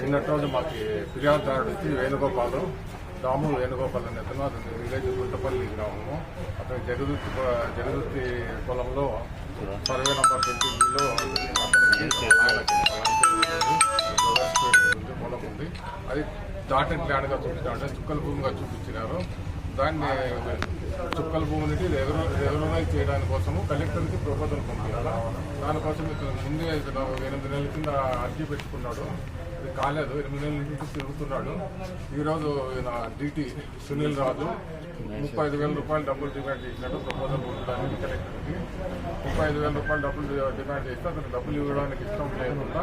నిన్నటి రోజు మాకు ఫిర్యాదుదారుడు వచ్చి వేణుగోపాలు దాము వేణుగోపాల్ అనే అతను అతను విలేజ్ గుంటపల్లి గ్రామము. అతను జగదుర్తి జగదుర్తి పొలంలో సర్వే నంబర్ ట్వంటీ అతనికి పొలం ఉంది అది దాటెడ్ ల్యాండ్గా చూపించారంటే చుక్కల భూమిగా చూపించినారు. దాన్ని చుక్కల భూమిని రెగ్యులరైజ్ చేయడానికి కోసము కలెక్టర్కి ప్రపోజల్ పంపించాలి? దానికోసం ఇతను ముందే ఇతను ఎనిమిది నెలల కింద అర్జీ పెట్టుకున్నాడు. ఇది కాలేదు. ఎనిమిది నెలల నుంచి తిరుగుతున్నాడు. ఈరోజు ఈయన డిటి సునీల్ రాజు ముప్పై ఐదు వేల రూపాయలు డబ్బులు డిమాండ్ చేసినాడు ప్రపోజల్ పొందడానికి కలెక్టర్కి ముప్పై ఐదు వేల రూపాయలు డబ్బులు డిమాండ్ చేస్తే అతను డబ్బులు ఇవ్వడానికి ఇష్టం లేకుండా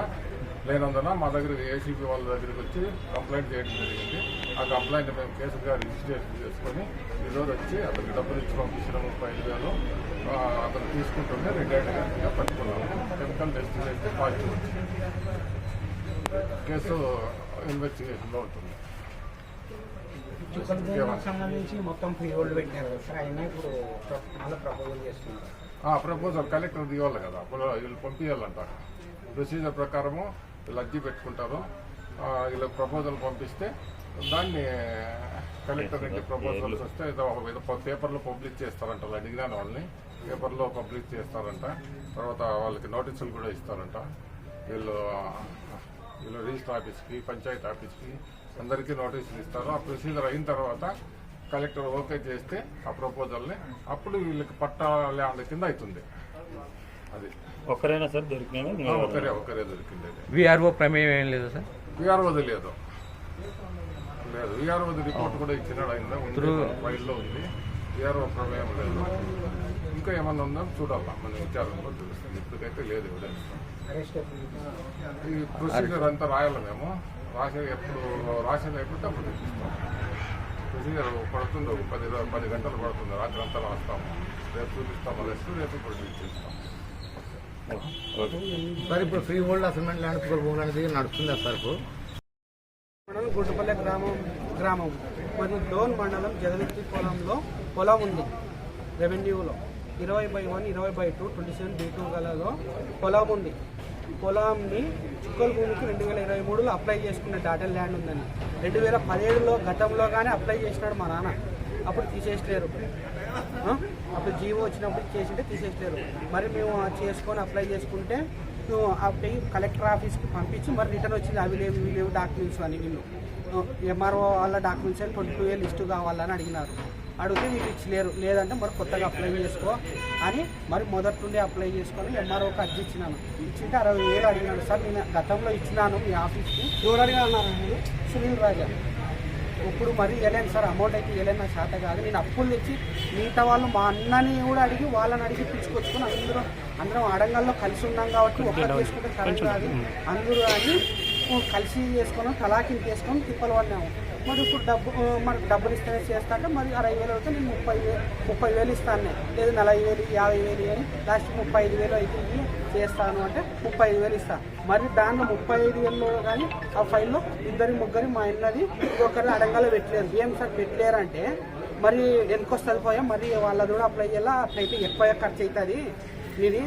లేనందున మా దగ్గర ఏసీబీ వాళ్ళ దగ్గరికి వచ్చి కంప్లైంట్ చేయడం జరిగింది. ఆ కంప్లైంట్ మేము కేసుగా రిజిస్ట్రేషన్ చేసుకొని ఈరోజు వచ్చి అతనికి డబ్బులు ఇచ్చి పంపించిన ముప్పై ఐదు వేలు అతను తీసుకుంటుంటే రిటైర్డ్ పట్టుకున్నాము. కెమికల్ టెస్ట్ చేస్తే పాజిటివ్ వచ్చింది. కేసు ఇన్వెస్టిగేషన్లో ఉంటుంది సంబంధించి మొత్తం ఫ్రీ హోల్డ్ పెట్టినారు కదా సార్ అయినా ఇప్పుడు ప్ర- మళ్ళీ ప్రపోజల్ చేస్తున్నారు. ఆ ప్రపోజల్ కలెక్టర్ దిగాలి కదా అప్పుడు వీళ్ళు పంపించాలంట ప్రొసీజర్ ప్రకారము అర్జీ పెట్టుకుంటారు. వీళ్ళకి ప్రపోజల్ పంపిస్తే దాన్ని కలెక్టర్ నుంచి ప్రపోజల్స్ వస్తే ఏదో ఏదో పేపర్లో పబ్లిష్ చేస్తారంట వాళ్ళు అడిగినాను వాళ్ళని. పేపర్లో పబ్లిష్ చేస్తారంట. తర్వాత వాళ్ళకి నోటీసులు కూడా ఇస్తారంట. వీళ్ళు వీళ్ళు రిజిస్టర్ ఆఫీస్కి పంచాయతీ ఆఫీస్కి అందరికీ నోటీసులు ఇస్తారు. ఆ ప్రొసీజర్ అయిన తర్వాత కలెక్టర్ ఓకే చేస్తే ఆ ప్రపోజల్ని అప్పుడు వీళ్ళకి పట్టా ల్యాండ్ కింద అవుతుంది. ఒక్కరైనా సార్ దొరికినా ఆ, ఒకరే ఒకరే దొరికింది విఆర్ఓ ప్రమేయం ఏం లేదు సార్? విఆర్ఓది లేదు. లేదు విఆర్ఓది రిపోర్ట్ కూడా ఇచ్చినాడు ఆయన. ఉంది ఫైల్లో ఉంది. విఆర్ఓ ప్రమేయం లేదు. ఇంకా ఏమన్నా ఉందో? చూడాలా. మన విచారణలో తెలుస్తుంది ఇప్పటికైతే లేదు ఈ ప్రొసీజర్ అంతా రాయాలి మేము? రాసే ఎప్పుడు రాసేది అయిపోతే అప్పుడు తెప్పిస్తాం ప్రొసీజర్ పడుతుంది ఒక పది పది గంటలు పడుతుంది రాత్రి అంతా రాస్తాము. రేపు చూపిస్తాము? రెస్ట్ రేపు ప్రొడ్యూస్ చేస్తాం ఓకే సార్ ఇప్పుడు ఫ్రీ హోల్డ్ అసైన్మెంట్ ల్యాండ్ చుక్కల అనేది నడుస్తుందా సార్ ఇప్పుడు. మండలం గుడ్డపల్లె గ్రామం గ్రామం మరియు డోన్ మండలం జగదత్తి పొలంలో పొలం ఉంది. రెవెన్యూలో ఇరవై బై వన్ ఇరవై by two twenty seven B two గలలో పొలం ఉంది. పొలంని చుక్కల భూమికి రెండు వేల ఇరవై మూడులో అప్లై చేసుకున్న డాటల్ ల్యాండ్ ఉందని రెండు వేల పదిహేడులో గతంలో కానీ అప్లై చేసినాడు మా నాన్న. అప్పుడు తీసేసలేరు అప్పుడు జీవో వచ్చినప్పుడు చేసింటే తీసేసలేరు మరి మేము అది చేసుకొని అప్లై చేసుకుంటే మేము అప్లై కలెక్టర్ ఆఫీస్కి పంపించి మరి రిటర్న్ వచ్చింది. అవి లేవు ఇవి లేవు డాక్యుమెంట్స్ అని వీళ్ళు ఎంఆర్ఓ వాళ్ళ డాక్యుమెంట్స్ అని ట్వంటీ టూ ఇయర్ లిస్టు కావాలని అడిగినారు. అడిగితే వీళ్ళు ఇచ్చలేరు. లేదంటే మరి కొత్తగా అప్లై చేసుకో అని మరి మొదటి నుండి అప్లై చేసుకొని ఎంఆర్ఓకి అర్జీ ఇచ్చినాను. ఇచ్చింటే అరవై వేలు అడిగినాడు. సార్ నేను గతంలో ఇచ్చినాను మీ ఆఫీస్కి ఎవరు అడిగినా అన్నారు? సునీల్ రాజా. ఇప్పుడు మరి ఇవ్వలేను సార్? అమౌంట్ అయితే ఇవ్వలేను నా శాత కాదు. నేను అప్పులు తెచ్చి మిగతా వాళ్ళు మా అన్నని కూడా అడిగి వాళ్ళని అడిగి పిలుచుకొచ్చుకొని అందరూ అందరం అడంగల్లో కలిసి ఉన్నాం కాబట్టి ఒక్కరు చేసుకుంటే కరెక్ట్ కాదు. అందరూ అని కలిసి చేసుకున్నాం తలాకింటి చేసుకొని తిప్పలు పడినాము. మరి ఇప్పుడు డబ్బు మరి డబ్బులు ఇస్తేనే చేస్తాక మరి అరవై వేలు అయితే నేను ముప్పై వేలు ముప్పై వేలు ఇస్తాను. లేదు నలభై వేలు యాభై వేలు అని లాస్ట్ ముప్పై ఐదు వేలు అయితే ఇవి చేస్తాను అంటే ముప్పై ఐదు వేలు ఇస్తాను మరి దానిలో ముప్పై ఐదు వేలు కానీ ఆ ఫైల్లో ఇద్దరి ముగ్గురి మా ఇన్నది ఇంకొకరు అడంగాలో పెట్టలేరు. ఏం సార్ పెట్టలేరు అంటే మరి వెనకొస్తుంది పోయా. మరి వాళ్ళది కూడా అప్లై చేయాలా? అట్లయితే ఎక్కువ ఖర్చు అవుతుంది ఇది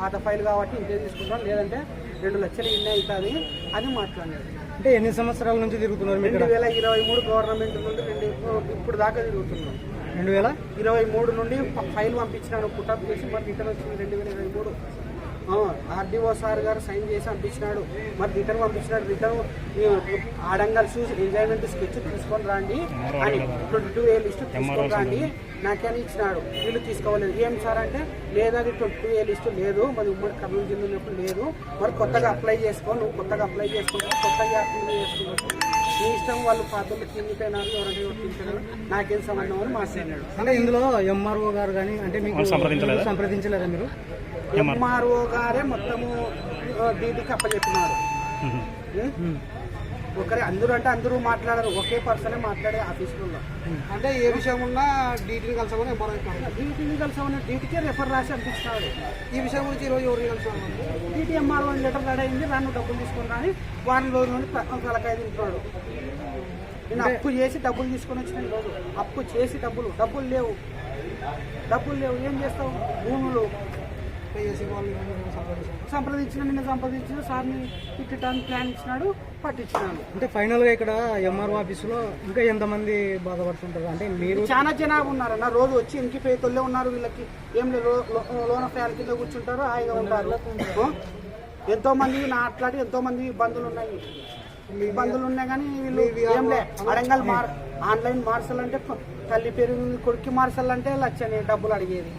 పాత ఫైల్ కాబట్టి ఇంతే తీసుకుంటాం. లేదంటే రెండు లక్షలు ఇన్ని అవుతుంది అని మాట్లాడారు అంటే ఎన్ని సంవత్సరాల నుంచి తిరుగుతున్నారు రెండు వేల ఇరవై మూడు గవర్నమెంట్ నుండి రెండు ఇప్పుడు దాకా తిరుగుతున్నాం. రెండు వేల ఇరవై మూడు నుండి ఫైల్ పంపించినాను పుటప్ చేసి మరి రిటర్న్ వచ్చింది రెండు వేల ఇరవై మూడు. ఆర్డీఓ సార్ గారు సైన్ చేసి పంపించినాడు. మరి రిటర్న్ పంపించినాడు. రిటర్న్ ఆడంగల్ చూసి ఎంజాయ్మెంట్ స్కెచ్ తీసుకొని రండి అని ట్వంటీ టూ ఏ లిస్ట్ తీసుకొని రండి. నాకని ఇచ్చినాడు. వీళ్ళు తీసుకోవాలి ఏం సార్ అంటే లేదా అది ట్వంటీ టూ ఏ లిస్ట్ లేదు. మరి ఉమ్మడి కర్నూలు జిల్లా ఉన్నప్పుడు లేదు. మరి కొత్తగా అప్లై చేసుకో నువ్వు కొత్తగా అప్లై చేసుకుంటే కొత్తగా అప్లై చేసుకుంటావు నీ ఇష్టం వాళ్ళు పాత్రలు కిందిపోయినారు ఎవరైనా ఎవరు తీసుకెళ్ళారు నాకేం సంబంధం అని మాట్లాడినాడు అంటే ఇందులో ఎంఆర్ఓ గారు కానీ అంటే మీకు సంప్రదించలేదా? సంప్రదించలేదా మీరు? ఎంఆర్ఓ. గారే మొత్తము డీటీకి అప్పచెప్పినారు? ఒకరే అందరూ అంటే అందరూ మాట్లాడరు ఒకే పర్సనే మాట్లాడే ఆఫీసులో అంటే ఏ విషయం ఉన్నా డీటీని ఎంఆర్ఓ డీటీని కలిసి డీటీకే రెఫర్ రాసి అందిస్తున్నాడు ఈ విషయం గురించి ఈరోజు ఎవరు కలుసుకున్నారు డీటీ ఎంఆర్ఓ లెటర్ రెడీ అయింది నన్ను డబ్బులు తీసుకుని రాని వారం రోజుల నుండి తలకాయ తింటున్నాడు. నేను అప్పు చేసి డబ్బులు తీసుకొని వచ్చిన రోజు అప్పు చేసి డబ్బులు డబ్బులు లేవు. డబ్బులు లేవు. ఏం చేస్తావు? భూములు సంప్రదించిన నిన్న సంప్రదించిన సార్ని తిట్టడానికి ప్లాన్ ఇచ్చినాడు పట్టించినాడు అంటే ఫైనల్గా ఇక్కడ ఎంఆర్ఓ ఆఫీసులో ఇంకా ఎంతమంది బాధపడుతుంటారు? అంటే మీరు చాలా జనాభా ఉన్నారన్న రోజు వచ్చి ఇంటికి పేతోళ్ళే ఉన్నారు వీళ్ళకి ఏం లోన ఫ్యాన్ కింద కూర్చుంటారు హాయిగా ఉంటారు? ఎంతో మంది నా అట్లాంటి ఎంతో మంది ఇబ్బందులు ఉన్నాయి ఇబ్బందులు ఉన్నాయి కానీ వీళ్ళు ఏం లే అడంగల్ మార్ ఆన్లైన్ మార్చాలంటే తల్లి పేరు కొడుక్కి మార్చాలంటే లచ్చని డబ్బులు అడిగేది?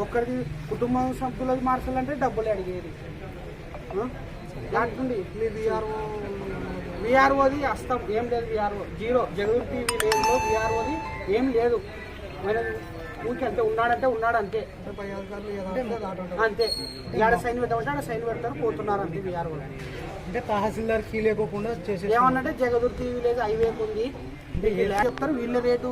ఒక్కరికి కుటుంబం సభ్యులకి మార్చాలంటే డబ్బులు అడిగేది. ఆ? లాంటి విఆర్ఓది అస్తం ఏం లేదు విఆర్ఓ జీరో జగదూర్ టీవీ లేదులో విఆర్ఓది ఏం లేదు. మరి ఊరికి అంతే ఉన్నాడంటే ఉన్నాడు అంతే. అంతే ఆడ సైన్ పెట్టమంటే ఆడ సైన్ పెడతారు పోతున్నారు అంతే విఆర్ఓ అంటే తహసీల్దార్ ఫీ లేకోకుండా చేసే ఏమన్నంటే జగదూర్ టీవీ లేదు హైవే ఉంది చెప్తారు? వీళ్ళే రేటు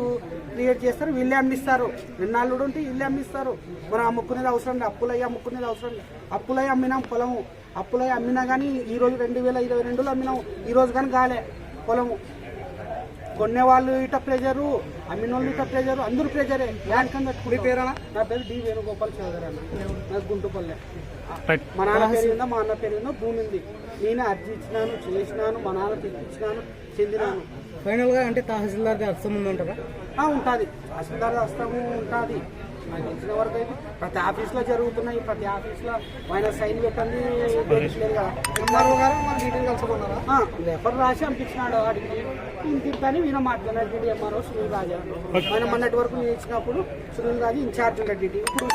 క్రియేట్ చేస్తారు వీళ్ళే అమ్మిస్తారు. నిన్నాళ్ళు ఉంటే వీళ్ళే అమ్మిస్తారు. మనం అమ్ముకునేది అవసరం లేదు. అప్పులయ్యి అమ్ముకునేది అవసరం లేదు. అప్పులయ్యి అమ్మినాం పొలము. అప్పులయ్యి అమ్మినా కానీ ఈ రోజు రెండు వేల ఇరవై రెండులో అమ్మినాం. ఈ రోజు కానీ గాలే పొలము. కొనేవాళ్ళు ఇట ప్రెజరు అమ్మిన వాళ్ళు ఇట ప్రెజరు అందరూ ప్రెజరే. ల్యాండ్ కింద మీ పేరేనా నా పేరు డి వేణుగోపాల్ చౌదరి అన్న. నాకు గుంటుపల్లె. మా నాన్న పేరు ఉందా మా అన్న పేరు ఉందా భూమి ఉంది. నేనే అర్జీ ఇచ్చినాను చేసినాను మా నాన్న తెచ్చినాను చెందినాను. ఫైనల్గా అంటే తహసీల్దార్ అర్థం ఉందంటారా? ఆ, ఉంటుంది. తహసీల్దార్ హస్తము ఉంటుంది. నాకు తెలిసిన వరకు అయితే ప్రతి ఆఫీస్లో జరుగుతున్నాయి ప్రతి ఆఫీస్లో ఆయన సైన్ పెట్టండి. లేదు కదా ఎంఆర్ఓ గారు మన డీటెయిల్ కలుసుకున్నారా? లేఫర్ రాసి పంపించినాడు వాడికి. కానీ ఈయన మాట్లాడినాడు ఎంఆర్ఓ సునీల్ రాజా. ఆయన మొన్నటి వరకు నేను ఇచ్చినప్పుడు సునీల్ రాజు ఇన్ఛార్జ్ డ్యూటీ ఇప్పుడు